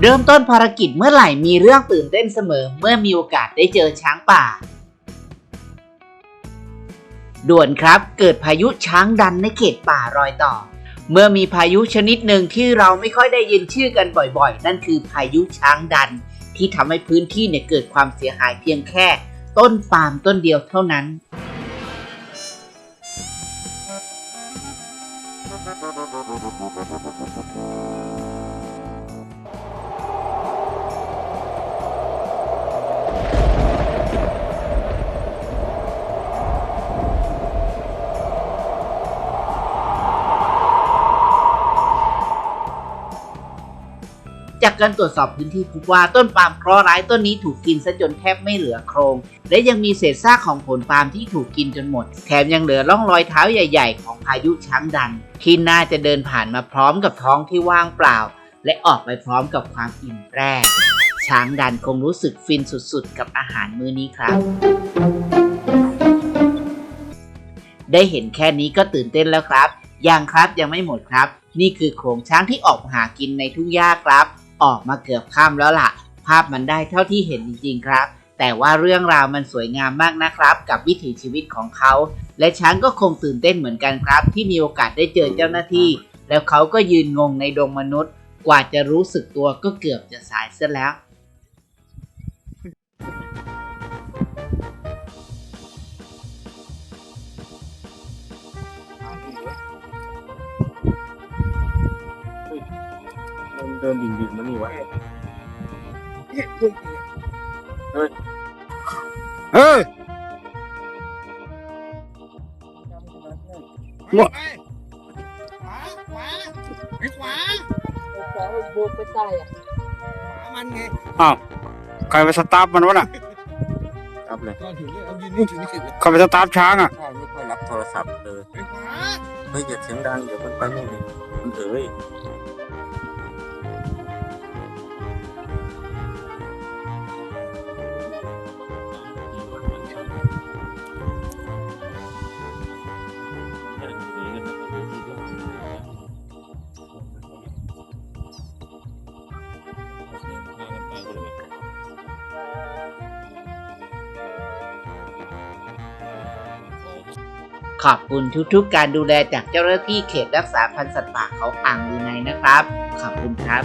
เริ่มต้นภารกิจเมื่อไหร่มีเรื่องตื่นเต้นเสมอ เมื่อมีโอกาสได้เจอช้างป่า ด่วนครับเกิดพายุช้างดันในเขตป่ารอยต่อ เมื่อมีพายุชนิดหนึ่งที่เราไม่ค่อยได้ยินชื่อกันบ่อยๆ นั่นคือพายุช้างดัน ที่ทำให้พื้นที่เนี่ยเกิดความเสียหายเพียงแค่ ต้นปาล์มต้นเดียวเท่านั้น จากการตรวจสอบพื้นที่พบว่าต้นปาล์มเคราะห์ร้ายต้นนี้ถูกกินซะจนแทบไม่เหลือโครง และยังมีเศษซากของผลปาล์มที่ถูกกินจนหมด แถมยังเหลือร่องรอยเท้าใหญ่ๆ ของพายุช้างดัน ที่น่าจะเดินผ่านมาพร้อมกับท้องที่ว่างเปล่า และออกไปพร้อมกับความอิ่มแปร่ช้างดันคงรู้สึกฟินสุดๆ กับอาหารมื้อนี้ครับ ได้เห็นแค่นี้ก็ตื่นเต้นแล้วครับ ยังครับยังไม่หมดครับ นี่คือโขลงช้างที่ออกมาหากินในทุ่งหญ้าครับ ออกมาเกือบค่ำแล้วล่ะ ภาพมันได้เท่าที่เห็นจริงๆครับ แต่ว่าเรื่องราวมันสวยงามมากนะครับ กับวิถีชีวิตของเขา และช้างก็คงตื่นเต้นเหมือนกันครับ ที่มีโอกาสได้เจอเจ้าหน้าที่ แล้วเขาก็ยืนงงในดงมนุษย์ กว่าจะรู้สึกตัวก็เกือบจะสายเสียแล้ว มันเดินดิ่งๆมันนี่วะเห็นคุณเฮ้ยไปขวาขวาไปขวาขวาโบกไปใต้อะขวามันไงอ้าวใครไปสตาร์ทมันวะน่ะครับเลยก่อนถึงเอายืนนี่ถึงนี่ถึงใครไปสตาร์ทช้างอะใช่ไม่ค่อยรับโทรศัพท์เลยไปขวาเฮ้ยอย่าเสียงดังเดี๋ยวมันไปนู่นเลยมันเอ๋ย ขอบคุณทุกๆ การดูแลจากเจ้าหน้าที่เขตรักษาพันธุ์สัตว์ป่าเขาอ่างลือในนะครับ ขอบคุณครับ